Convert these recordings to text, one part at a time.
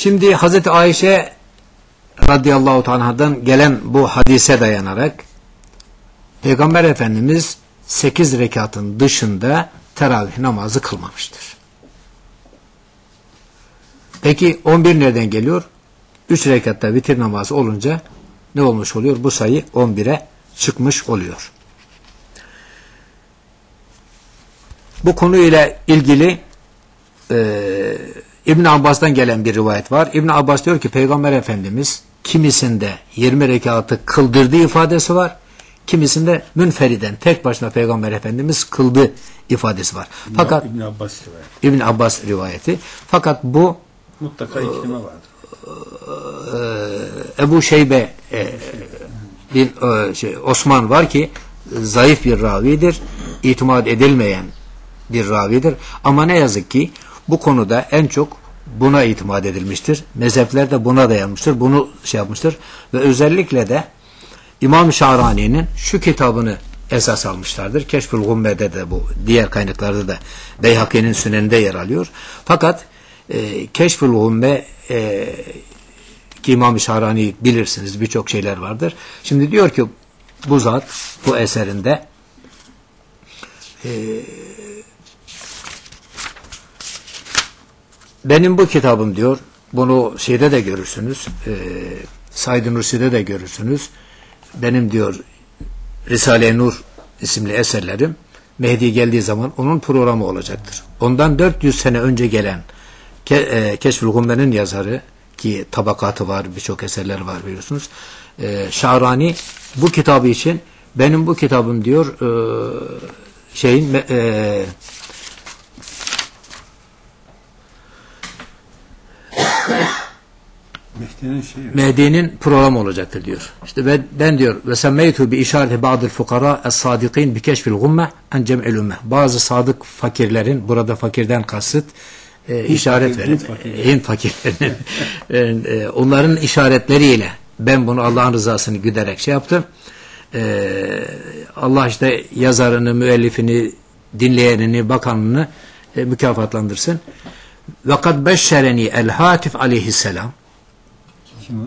Şimdi Hazreti Ayşe radıyallahu anhadan gelen bu hadise dayanarak Peygamber Efendimiz 8 rekatın dışında teravih namazı kılmamıştır. Peki 11 nereden geliyor? 3 rekatta vitir namazı olunca ne olmuş oluyor? Bu sayı 11'e çıkmış oluyor. Bu konuyla ilgili e, İbn Abbas'tan gelen bir rivayet var. İbn Abbas diyor ki Peygamber Efendimiz kimisinde 20 rekatı kıldırdığı ifadesi var. Kimisinde münferiden tek başına Peygamber Efendimiz kıldı ifadesi var. Fakat İbn Abbas rivayeti. İbn Abbas rivayeti. Fakat bu Mutlaka iklime vardır. e, Ebu Şeybe e, bin e, şey, Osman var ki e, zayıf bir ravidir. itimat edilmeyen bir ravidir. Ama ne yazık ki bu konuda en çok buna itimat edilmiştir. Mezhepler de buna dayanmıştır. Bunu şey yapmıştır. Ve özellikle de İmam Şahrani'nin şu kitabını esas almışlardır. Keşfül Gumme'de de bu diğer kaynaklarda da Beyhaki'nin süneninde yer alıyor. Fakat e, Keşfül Gumme e, ki İmam-ı Şahrani bilirsiniz birçok şeyler vardır. Şimdi diyor ki bu zat bu eserinde e, benim bu kitabım diyor bunu şeyde de görürsünüz e, Said-i Nursi'de de görürsünüz benim diyor Risale-i Nur isimli eserlerim Mehdi geldiği zaman onun programı olacaktır. Ondan 400 sene önce gelen Ke, e, Keşfül Gumme'nin yazarı ki tabakatı var, birçok eserler var biliyorsunuz. E, Şahrani bu kitabı için benim bu kitabım diyor e, şeyin e, Mehdi'nin şeyi. Mehdi'nin programı olacaktır diyor. İşte ben, ben diyor ve semmeytu bi işareti ba'dil fukara es-sadikin bi keşfil gumme en cem'il ümme. Bazı sadık fakirlerin burada fakirden kasıt e, işaret fakir, verin. Hint fakirleri. Hint fakirlerinin e, onların işaretleriyle ben bunu Allah'ın rızasını güderek şey yaptım. E, Allah işte yazarını, müellifini, dinleyenini, bakanını e, mükafatlandırsın. Ve kad beşşereni el hatif aleyhisselam Kim o?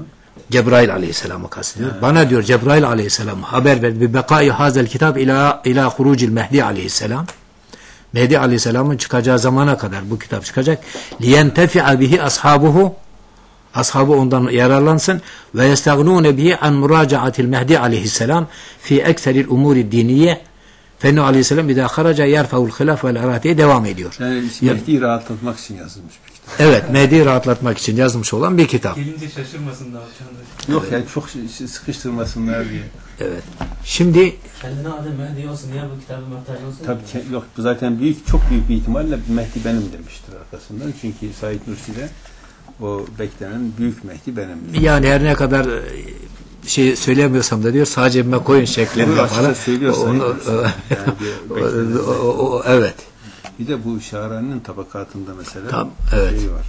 Cebrail aleyhisselamı kastediyor. Bana diyor Cebrail aleyhisselam haber ver bir bekai hazel kitap ila ila hurucil Mehdi aleyhisselam. Mehdi aleyhisselamın çıkacağı zamana kadar bu kitap çıkacak. Liyentefi'a bihi ashabuhu ashabı ondan yararlansın ve yestagnune bihi an muracaatil Mehdi aleyhisselam fi ekseril umuri diniye Fennu aleyhisselam bir daha haraca yerfavul hilaf vel aratiye devam ediyor. Yani Mehdi'yi rahatlatmak için yazılmış bir kitap. Evet, Mehdi'yi rahatlatmak için yazmış olan bir kitap. Gelince şaşırmasın da Çağdaş. Yok yani çok sıkıştırmasınlar diye. Evet. Şimdi Kendine adı Mehdi olsun diye bu kitabı muhtaç olsun. Tabii ki- yok bu zaten büyük çok büyük bir ihtimalle Mehdi benim demiştir arkasından. Çünkü Said Nursi'de o beklenen büyük Mehdi benim. Yani her ne kadar şey söylemiyorsam da diyor sadece cebime koyun şeklinde Bunu falan. Onu-. Yani o- o- o- o- evet. Bir de bu Şahrani'nin tabakatında mesela Tam, evet. şey var.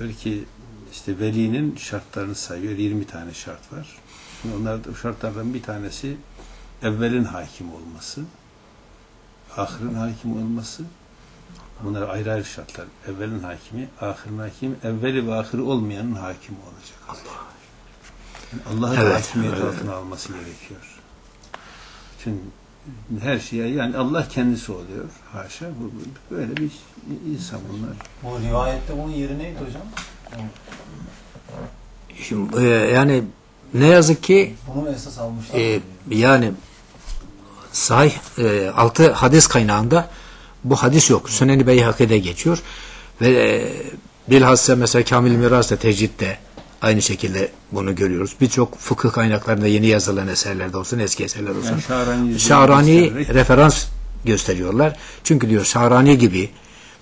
Diyor ki işte velinin şartlarını sayıyor. 20 tane şart var. Şimdi onlar o şartlardan bir tanesi evvelin hakim olması, ahırın hakim olması. Bunlar ayrı ayrı şartlar. Evvelin hakimi, ahırın hakimi, evveli ve ahırı olmayanın hakimi olacak. Yani Allah'ın Evet, hakimiyet evet. altına alması gerekiyor. Bütün her şeye yani Allah kendisi oluyor. Haşa. Bu, bu- böyle bir insan bunlar. Bu rivayette onun yeri neydi hocam? Şimdi, e, yani ne yazık ki Bunu esas almışlar. e, yani sahih e, altı hadis kaynağında bu hadis yok. Sünen-i Beyhaki'de geçiyor ve e, bilhassa mesela Kamil Miras'ta tecritte aynı şekilde bunu görüyoruz. Birçok fıkıh kaynaklarında yeni yazılan eserlerde olsun, eski eserler olsun. Yani Şahrani, Şahrani referans gösteriyorlar. Çünkü diyor Şahrani gibi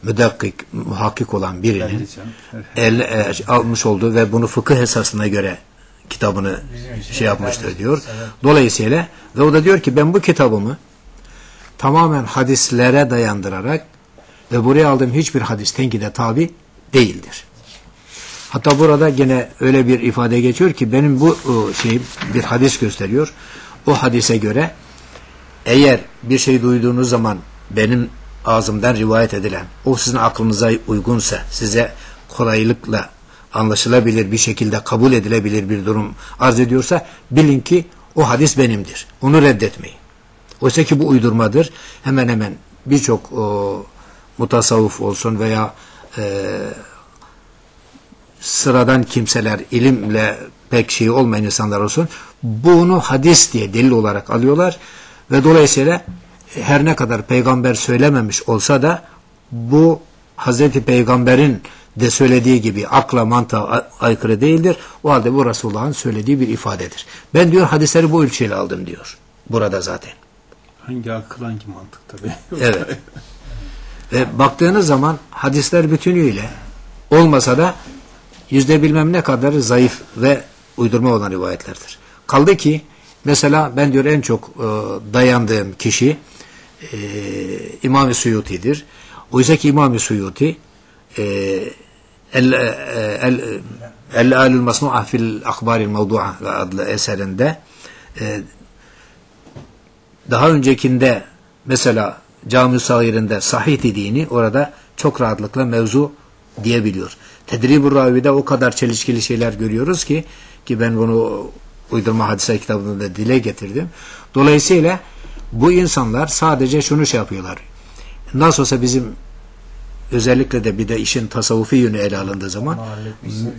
müdakkik, muhakkik olan birinin el, e, almış olduğu ve bunu fıkıh esasına göre kitabını şey yapmıştır diyor. Dolayısıyla ve o da diyor ki ben bu kitabımı tamamen hadislere dayandırarak ve buraya aldığım hiçbir hadis tenkide tabi değildir. Hatta burada gene öyle bir ifade geçiyor ki benim bu o, şeyim bir hadis gösteriyor. O hadise göre eğer bir şey duyduğunuz zaman benim ağzımdan rivayet edilen o sizin aklınıza uygunsa size kolaylıkla anlaşılabilir bir şekilde kabul edilebilir bir durum arz ediyorsa bilin ki o hadis benimdir. Onu reddetmeyin. Oysa ki bu uydurmadır. Hemen hemen birçok o, mutasavvuf olsun veya e, sıradan kimseler, ilimle pek şey olmayan insanlar olsun, bunu hadis diye delil olarak alıyorlar ve dolayısıyla her ne kadar peygamber söylememiş olsa da bu Hazreti Peygamber'in de söylediği gibi akla mantığa aykırı değildir. O halde bu Resulullah'ın söylediği bir ifadedir. Ben diyor hadisleri bu ölçüyle aldım diyor. Burada zaten. Hangi akıl hangi mantık tabii. Evet. Ve baktığınız zaman hadisler bütünüyle olmasa da yüzde bilmem ne kadar zayıf ve uydurma olan rivayetlerdir. Kaldı ki mesela ben diyor en çok e, dayandığım kişi e, İmam-ı Suyuti'dir. Oysa ki İmam-ı Suyuti e, El e, El El Masnu'a fil Akbaril Mevdu'a adlı eserinde e, daha öncekinde mesela Cami-i Sagir'inde sahih dediğini orada çok rahatlıkla mevzu diyebiliyor. Tedrib-ü Ravi'de o kadar çelişkili şeyler görüyoruz ki ki ben bunu uydurma hadise kitabında da dile getirdim. Dolayısıyla bu insanlar sadece şunu şey yapıyorlar. Nasıl olsa bizim özellikle de bir de işin tasavvufi yönü ele alındığı zaman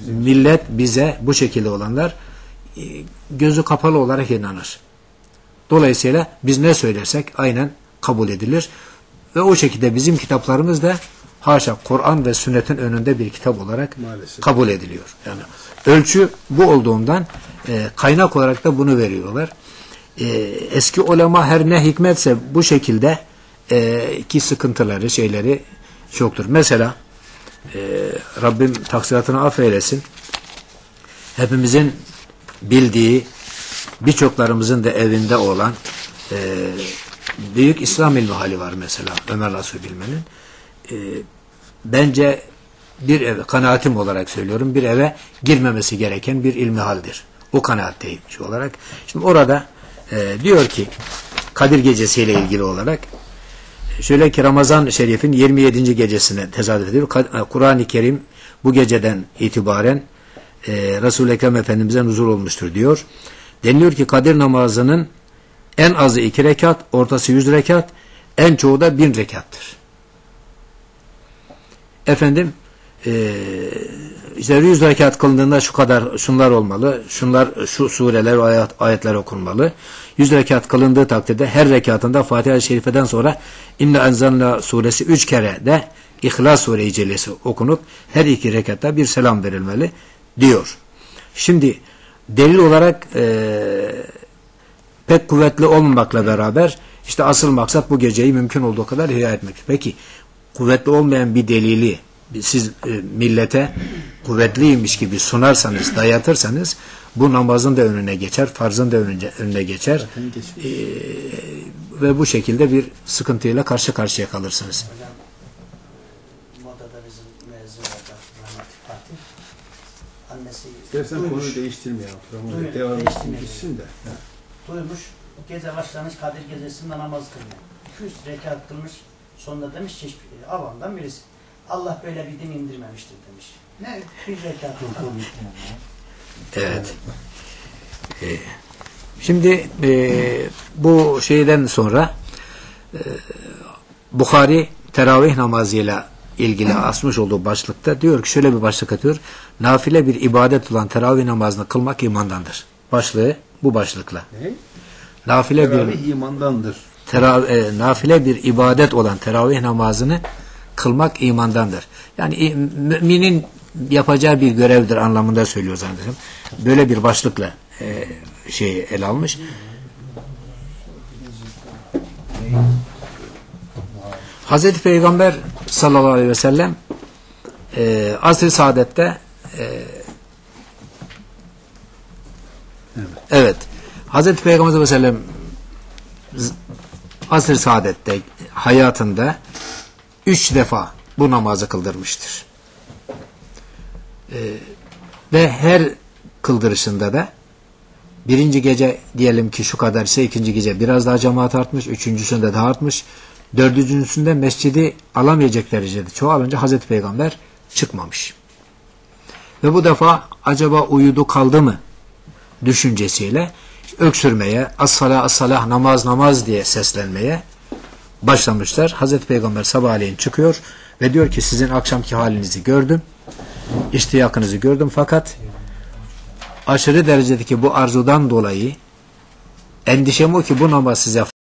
millet bize bu şekilde olanlar e, gözü kapalı olarak inanır. Dolayısıyla biz ne söylersek aynen kabul edilir. Ve o şekilde bizim kitaplarımız da haşa Kur'an ve sünnetin önünde bir kitap olarak Maalesef. kabul ediliyor. Yani ölçü bu olduğundan e, kaynak olarak da bunu veriyorlar. E, eski ulema her ne hikmetse bu şekilde e, ki sıkıntıları, şeyleri çoktur. Mesela e, Rabbim taksiratını affeylesin. Hepimizin bildiği birçoklarımızın da evinde olan e, büyük İslam ilmi hali var mesela Ömer Nasuh Bilmen'in. E, bence bir eve, kanaatim olarak söylüyorum, bir eve girmemesi gereken bir ilmi haldir. O kanaatteyim olarak. Şimdi orada e, diyor ki Kadir Gecesi ile ilgili olarak şöyle ki Ramazan Şerif'in 27. gecesine tezahür ediyor. E, Kur'an-ı Kerim bu geceden itibaren e, Resul-i Ekrem Efendimiz'e nuzul olmuştur diyor. Deniliyor ki Kadir namazının en azı iki rekat, ortası yüz rekat, en çoğu da bin rekattır. Efendim eee işte yüz rekat kılındığında şu kadar şunlar olmalı, şunlar şu sureler, ayet, ayetler okunmalı. Yüz rekat kılındığı takdirde her rekatında Fatiha-i Şerife'den sonra İnna Enzalna suresi üç kere de İhlas Sure-i Cellesi okunup her iki rekatta bir selam verilmeli diyor. Şimdi delil olarak eee pek kuvvetli olmamakla beraber işte asıl maksat bu geceyi mümkün olduğu kadar ihya etmek. Peki kuvvetli olmayan bir delili siz e, millete kuvvetliymiş gibi sunarsanız, dayatırsanız bu namazın da önüne geçer, farzın da önüne, önüne geçer. Ee, ve bu şekilde bir sıkıntıyla karşı karşıya kalırsınız. Hocam modada bizim mezun olacak rahmetli Fatih. Annesi İstersen duymuş, konuyu değiştirmeyelim. Devam etsin de. duymuş. Gece başlamış Kadir gecesinde namaz kılmıyor. 200 rekat kılmış. Sonunda demiş ki hiçbir- avamdan birisi. Allah böyle bir din indirmemiştir demiş. Ne? Bir rekat. Evet. Ee, şimdi e, bu şeyden sonra e, Bukhari teravih namazıyla ilgili asmış olduğu başlıkta diyor ki şöyle bir başlık atıyor. Nafile bir ibadet olan teravih namazını kılmak imandandır. Başlığı bu başlıkla. Ne? Nafile bir Teravih imandandır. Tera- e, nafile bir ibadet olan teravih namazını kılmak imandandır. Yani i- müminin yapacağı bir görevdir anlamında söylüyor zannederim. Böyle bir başlıkla e, şey ele almış. Hazreti Peygamber sallallahu aleyhi ve sellem e, asr-ı saadette e, Evet. evet Hazreti Peygamber sallallahu aleyhi ve sellem asr-ı saadette hayatında üç defa bu namazı kıldırmıştır. Ee, ve her kıldırışında da birinci gece diyelim ki şu kadar ise ikinci gece biraz daha cemaat artmış, üçüncüsünde daha artmış, dördüncüsünde mescidi alamayacak derecede çoğalınca Hazreti Peygamber çıkmamış. Ve bu defa acaba uyudu kaldı mı düşüncesiyle öksürmeye, as-salah namaz namaz diye seslenmeye başlamışlar. Hazreti Peygamber sabahleyin çıkıyor ve diyor ki sizin akşamki halinizi gördüm. İştiyakınızı gördüm fakat aşırı derecedeki bu arzudan dolayı endişem o ki bu namaz size